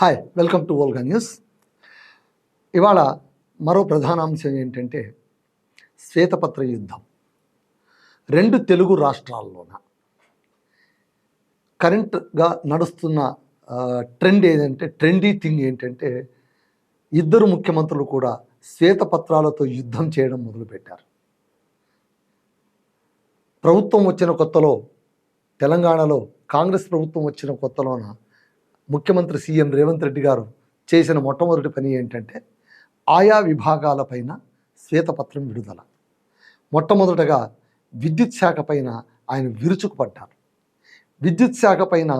Hi welcome to Olga news ఇవాళ మరో ప్రధాన అంశం ఏంటంటే శ్వేతపత్ర యుద్ధం. రెండు తెలుగు రాష్ట్రాల్లోన కరెంట్గా నడుస్తున్న ట్రెండ్ ఏంటంటే ట్రెండీ థింగ్ ఏంటంటే ఇద్దరు ముఖ్యమంత్రులు కూడా శ్వేతపత్రాలతో యుద్ధం చేయడం మొదలుపెట్టారు. ప్రభుత్వం వచ్చిన కొత్తలో తెలంగాణలో కాంగ్రెస్ ప్రభుత్వం వచ్చిన కొత్తలోన ముఖ్యమంత్రి సీఎం రేవంత్ రెడ్డి గారు చేసిన మొట్టమొదటి పని ఏంటంటే ఆయా విభాగాలపైన శ్వేతపత్రం విడుదల. మొట్టమొదటగా విద్యుత్ శాఖ పైన ఆయన విరుచుకుపడ్డారు. విద్యుత్ శాఖ పైన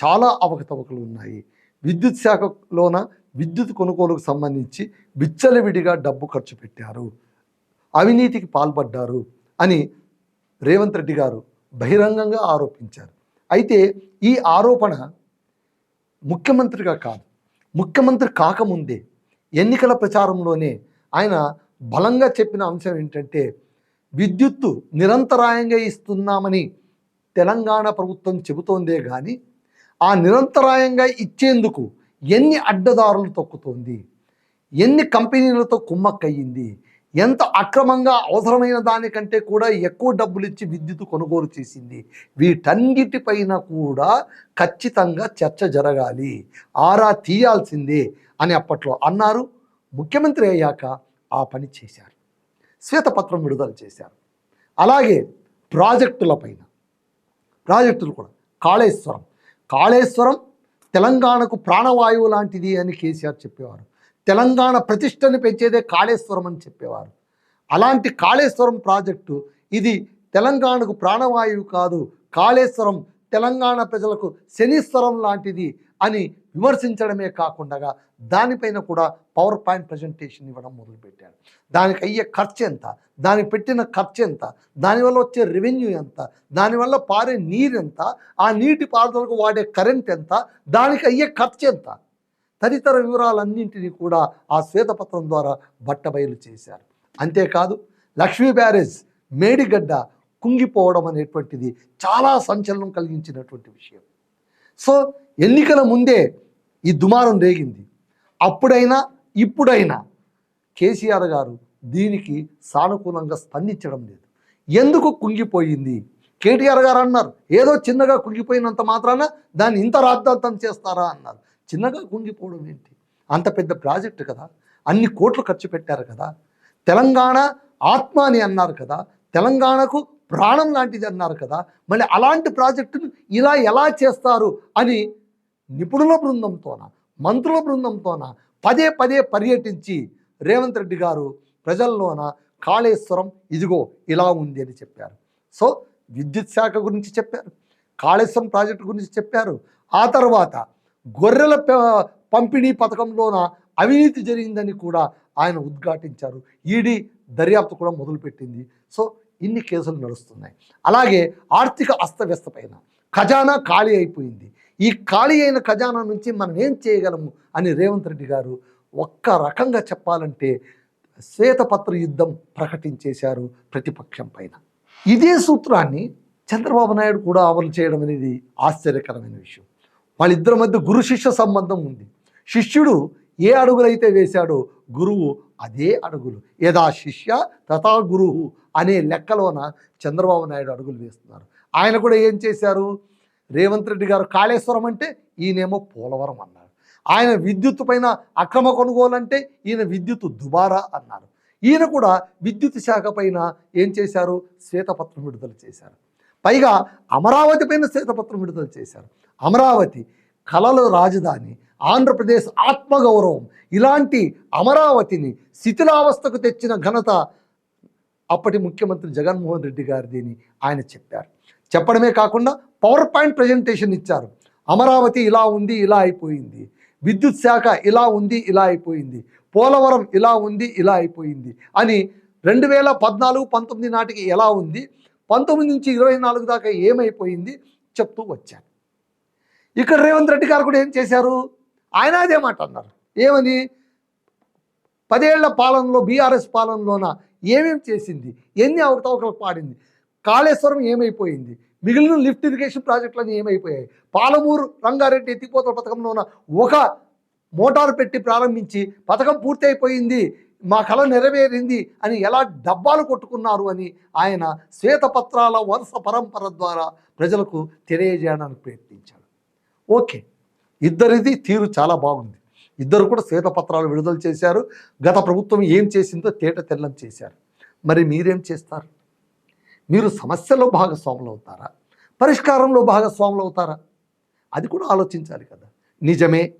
చాలా అవకతవకలు ఉన్నాయి. విద్యుత్ శాఖలోన విద్యుత్ కొనుగోలుకు సంబంధించి విచ్చలవిడిగా డబ్బు ఖర్చు పెట్టారు. అవినీతికి పాల్పడ్డారు అని రేవంత్ రెడ్డి గారు బహిరంగంగా ఆరోపించారు. అయితే ఈ ఆరోపణ ముఖ్యమంత్రిగా కాదు. ముఖ్యమంత్రి కాకముందే ఎన్నికల ప్రచారంలోనే ఆయన బలంగా చెప్పిన అంశం ఏంటంటే విద్యుత్తు నిరంతరాయంగా ఇస్తున్నామని తెలంగాణ ప్రభుత్వం చెబుతోందే కానీ ఆ నిరంతరాయంగా ఇచ్చేందుకు ఎన్ని అడ్డదారులు తొక్కుతోంది ఎన్ని కంపెనీలతో కుమ్మక్కయ్యింది ఎంత అక్రమంగా అవసరమైన దానికంటే కూడా ఎక్కువ డబ్బులు ఇచ్చి విద్యుత్ కొనుగోలు చేసింది. వీటన్నిటిపైన కూడా ఖచ్చితంగా చర్చ జరగాలి. ఆరా తీయాల్సిందే అని అప్పట్లో అన్నారు. ముఖ్యమంత్రి అయ్యాక ఆ పని చేశారు. శ్వేతపత్రం విడుదల చేశారు. అలాగే ప్రాజెక్టులపైన ప్రాజెక్టులు కూడా. కాళేశ్వరం. కాళేశ్వరం తెలంగాణకు ప్రాణవాయువు లాంటిది అని కేసీఆర్ చెప్పేవారు. తెలంగాణ ప్రతిష్టని పెంచేదే కాళేశ్వరం అని చెప్పేవారు. అలాంటి కాళేశ్వరం ప్రాజెక్టు ఇది తెలంగాణకు ప్రాణవాయువు కాదు కాళేశ్వరం తెలంగాణ ప్రజలకు శనీశ్వరం లాంటిది అని విమర్శించడమే కాకుండా దానిపైన కూడా పవర్ పాయింట్ ప్రజెంటేషన్ ఇవ్వడం మొదలుపెట్టాడు దానికి అయ్యే ఖర్చు ఎంత? దానికి పెట్టిన ఖర్చు ఎంత? దానివల్ల వచ్చే రెవెన్యూ ఎంత? దానివల్ల పారే నీరు ఎంత? ఆ నీటి పారుదలకు వాడే కరెంట్ ఎంత? దానికి అయ్యే ఖర్చు ఎంత? తదితర వివరాలన్నింటినీ కూడా ఆ శ్వేతపత్రం ద్వారా బట్టబయలు చేశారు. అంతేకాదు లక్ష్మీ బ్యారేజ్ మేడిగడ్డ కుంగిపోవడం అనేటువంటిది చాలా సంచలనం కలిగించినటువంటి విషయం. సో ఎన్నికల ముందే ఈ దుమారం రేగింది. అప్పుడైనా ఇప్పుడైనా కేసీఆర్ గారు దీనికి సానుకూలంగా స్పందించడం లేదు. ఎందుకు కుంగిపోయింది? కేటీఆర్ గారు అన్నారు ఏదో చిన్నగా కుంగిపోయినంత మాత్రాన దాన్ని ఇంత రాద్ధాంతం చేస్తారా అన్నారు. చిన్నగా కుంగిపోవడం ఏంటి? అంత పెద్ద ప్రాజెక్టు కదా? అన్ని కోట్లు ఖర్చు పెట్టారు కదా? తెలంగాణ ఆత్మ అని అన్నారు కదా? తెలంగాణకు ప్రాణం లాంటిది అన్నారు కదా? మళ్ళీ అలాంటి ప్రాజెక్టును ఇలా ఎలా చేస్తారు అని నిపుణుల బృందంతోన మంత్రుల బృందంతోన పదే పదే పర్యటించి రేవంత్ రెడ్డి గారు ప్రజల్లోన కాళేశ్వరం ఇదిగో ఇలా ఉంది అని చెప్పారు. సో విద్యుత్ శాఖ గురించి చెప్పారు కాళేశ్వరం ప్రాజెక్టు గురించి చెప్పారు. ఆ తర్వాత గొర్రెల పంపిణీ పథకంలోన అవినీతి జరిగిందని కూడా ఆయన ఉద్ఘాటించారు. ఈడీ దర్యాప్తు కూడా మొదలుపెట్టింది. సో ఇన్ని కేసులు నడుస్తున్నాయి. అలాగే ఆర్థిక అస్తవ్యస్త పైన ఖజానా ఖాళీ అయిపోయింది. ఈ ఖాళీ అయిన ఖజానా నుంచి మనం ఏం చేయగలము అని రేవంత్ రెడ్డి గారు ఒక్క రకంగా చెప్పాలంటే శ్వేతపత్ర యుద్ధం ప్రకటించేశారు ప్రతిపక్షం పైన. ఇదే సూత్రాన్ని చంద్రబాబు నాయుడు కూడా అమలు చేయడం అనేది ఆశ్చర్యకరమైన విషయం. వాళ్ళిద్దరి మధ్య గురు శిష్య సంబంధం ఉంది. శిష్యుడు ఏ అడుగులైతే వేశాడో గురువు అదే అడుగులు. యథా శిష్య తథా గురువు అనే లెక్కలోన చంద్రబాబు నాయుడు అడుగులు వేస్తున్నారు. ఆయన కూడా ఏం చేశారు? రేవంత్ రెడ్డి గారు కాళేశ్వరం అంటే ఈయనేమో పోలవరం అన్నారు. ఆయన విద్యుత్ పైన అక్రమ కొనుగోలు అంటే ఈయన విద్యుత్ దుబారా అన్నారు. ఈయన కూడా విద్యుత్ శాఖ పైన ఏం చేశారు? శ్వేతపత్రం విడుదల చేశారు. పైగా అమరావతి పైన శ్వేతపత్రం విడుదల చేశారు. అమరావతి కళలు రాజధాని ఆంధ్రప్రదేశ్ ఆత్మగౌరవం ఇలాంటి అమరావతిని శిథిలావస్థకు తెచ్చిన ఘనత అప్పటి ముఖ్యమంత్రి జగన్మోహన్ రెడ్డి గారిది అని ఆయన చెప్పారు. చెప్పడమే కాకుండా పవర్ పాయింట్ ప్రజెంటేషన్ ఇచ్చారు. అమరావతి ఇలా ఉంది ఇలా అయిపోయింది. విద్యుత్ శాఖ ఇలా ఉంది ఇలా అయిపోయింది. పోలవరం ఇలా ఉంది ఇలా అయిపోయింది. అని రెండు వేల పద్నాలుగు పంతొమ్మిది నాటికి ఎలా ఉంది? పంతొమ్మిది నుంచి ఇరవై నాలుగు దాకా ఏమైపోయింది చెప్తూ వచ్చారు. ఇక్కడ రేవంత్ రెడ్డి గారు కూడా ఏం చేశారు? ఆయన అదే మాట అన్నారు. ఏమని? పదేళ్ళ పాలనలో బీఆర్ఎస్ పాలనలోన ఏమేమి చేసింది? ఎన్ని అవకతవకలు పాడింది? కాళేశ్వరం ఏమైపోయింది? మిగిలిన లిఫ్ట్ ఇరిగేషన్ ప్రాజెక్టులన్నీ ఏమైపోయాయి? పాలమూరు రంగారెడ్డి ఎత్తిపోతల పథకంలోన ఒక మోటార్ పెట్టి ప్రారంభించి పథకం పూర్తి అయిపోయింది మా కళ నెరవేరింది అని ఎలా డబ్బాలు కొట్టుకున్నారు అని ఆయన శ్వేతపత్రాల వరుస పరంపర ద్వారా ప్రజలకు తెలియజేయడానికి ప్రయత్నించాడు. ఓకే ఇద్దరిది తీరు చాలా బాగుంది. ఇద్దరు కూడా శ్వేతపత్రాలు విడుదల చేశారు. గత ప్రభుత్వం ఏం చేసిందో తేట తెల్లం చేశారు. మరి మీరేం చేస్తారు? మీరు సమస్యలో భాగస్వాములు అవుతారా? పరిష్కారంలో భాగస్వాములు అవుతారా? అది కూడా ఆలోచించాలి కదా. నిజమే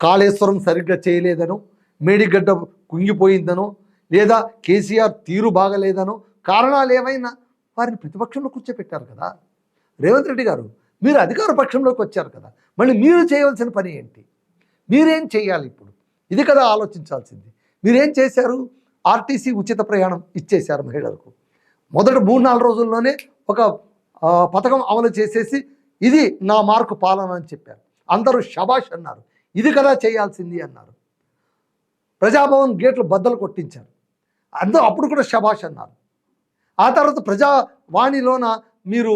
కాళేశ్వరం సరిగ్గా చేయలేదను. మేడిగడ్డ కుంగిపోయిందనో లేదా కేసీఆర్ తీరు బాగలేదనో కారణాలు ఏమైనా వారిని ప్రతిపక్షంలో కూర్చోపెట్టారు కదా. రేవంత్ రెడ్డి గారు మీరు అధికార పక్షంలోకి వచ్చారు కదా. మళ్ళీ మీరు చేయవలసిన పని ఏంటి? మీరేం చేయాలి ఇప్పుడు? ఇది కదా ఆలోచించాల్సింది. మీరేం చేశారు? ఆర్టీసీ ఉచిత ప్రయాణం ఇచ్చేశారు మహిళలకు. మొదటి మూడు నాలుగు రోజుల్లోనే ఒక పథకం అమలు చేసేసి ఇది నా మార్కు పాలన అని చెప్పారు. అందరూ షబాష్ అన్నారు. ఇది కదా చేయాల్సింది అన్నారు. ప్రజాభవన్ గేట్లు బద్దలు కొట్టించారు. అందరూ అప్పుడు కూడా శభాష్ అన్నారు. ఆ తర్వాత ప్రజావాణిలోన మీరు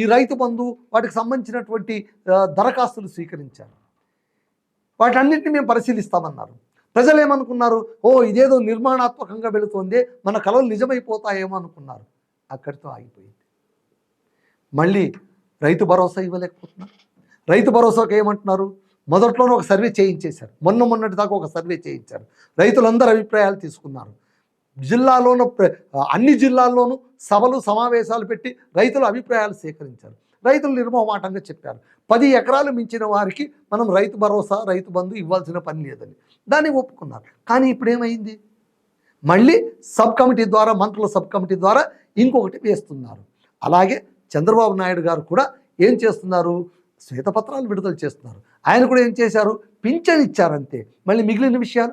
ఈ రైతు బంధు వాటికి సంబంధించినటువంటి దరఖాస్తులు స్వీకరించారు. వాటన్నింటినీ మేము పరిశీలిస్తామన్నారు. ప్రజలు ఏమనుకున్నారు? ఓ ఇదేదో నిర్మాణాత్మకంగా వెళుతోంది మన కళలు నిజమైపోతాయేమో అనుకున్నారు. అక్కడితో ఆగిపోయింది. మళ్ళీ రైతు భరోసా ఇవ్వలేకపోతున్నారు. రైతు భరోసాకి ఏమంటున్నారు మొదట్లోనే ఒక సర్వే చేయించేశారు. మొన్న మొన్నటి దాకా ఒక సర్వే చేయించారు. రైతులందరూ అభిప్రాయాలు తీసుకున్నారు. జిల్లాలోనూ ప్ర- అన్ని జిల్లాల్లోనూ సభలు సమావేశాలు పెట్టి రైతుల అభిప్రాయాలు సేకరించారు. రైతులు నిర్మోహమాటంగా చెప్పారు. పది ఎకరాలు మించిన వారికి మనం రైతు భరోసా రైతు బంధు ఇవ్వాల్సిన పని లేదని. దాన్ని ఒప్పుకున్నారు. కానీ ఇప్పుడు ఏమైంది మళ్ళీ సబ్ కమిటీ ద్వారా మంత్రుల సబ్ కమిటీ ద్వారా ఇంకొకటి వేస్తున్నారు. అలాగే చంద్రబాబు నాయుడు గారు కూడా ఏం చేస్తున్నారు? శ్వేతపత్రాలు విడుదల చేస్తున్నారు. ఆయన కూడా ఏం చేశారు? పింఛన్ ఇచ్చారంతే. మళ్ళీ మిగిలిన విషయాలు?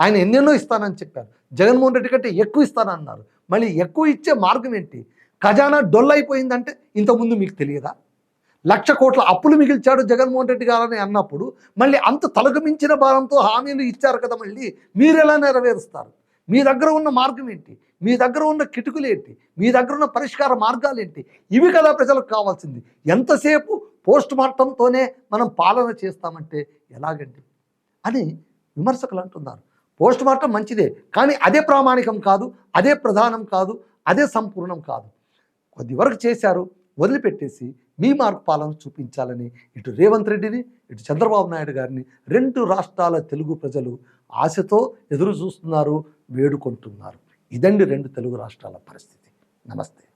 ఆయన ఎన్నెన్నో ఇస్తానని చెప్పారు. జగన్మోహన్ రెడ్డి కంటే ఎక్కువ ఇస్తానన్నారు. మళ్ళీ ఎక్కువ ఇచ్చే మార్గం ఏంటి? ఖజానా డొల్ అయిపోయిందంటే ఇంతకుముందు మీకు తెలియదా? లక్ష కోట్ల అప్పులు మిగిల్చాడు జగన్మోహన్ రెడ్డి గారని అన్నప్పుడు మళ్ళీ అంత తలగమించిన భారంతో హామీలు ఇచ్చారు కదా మళ్ళీ మీరు ఎలా నెరవేరుస్తారు? మీ దగ్గర ఉన్న మార్గం ఏంటి? మీ దగ్గర ఉన్న కిటుకులు ఏంటి? మీ దగ్గర ఉన్న పరిష్కార మార్గాలు ఏంటి? ఇవి కదా ప్రజలకు కావాల్సింది. ఎంతసేపు పోస్ట్ మార్టంతోనే మనం పాలన చేస్తామంటే ఎలాగండి? అని విమర్శకులు అంటున్నారు పోస్ట్ మార్టం మంచిదే కానీ అదే ప్రామాణికం కాదు అదే ప్రధానం కాదు అదే సంపూర్ణం కాదు. కొద్ది వరకు చేశారు వదిలిపెట్టేసి మీ మార్పు పాలన చూపించాలని ఇటు రేవంత్ రెడ్డిని ఇటు చంద్రబాబు నాయుడు గారిని రెండు రాష్ట్రాల తెలుగు ప్రజలు ఆశతో ఎదురు చూస్తున్నారు వేడుకుంటున్నారు. ఇదండి రెండు తెలుగు రాష్ట్రాల పరిస్థితి. నమస్తే.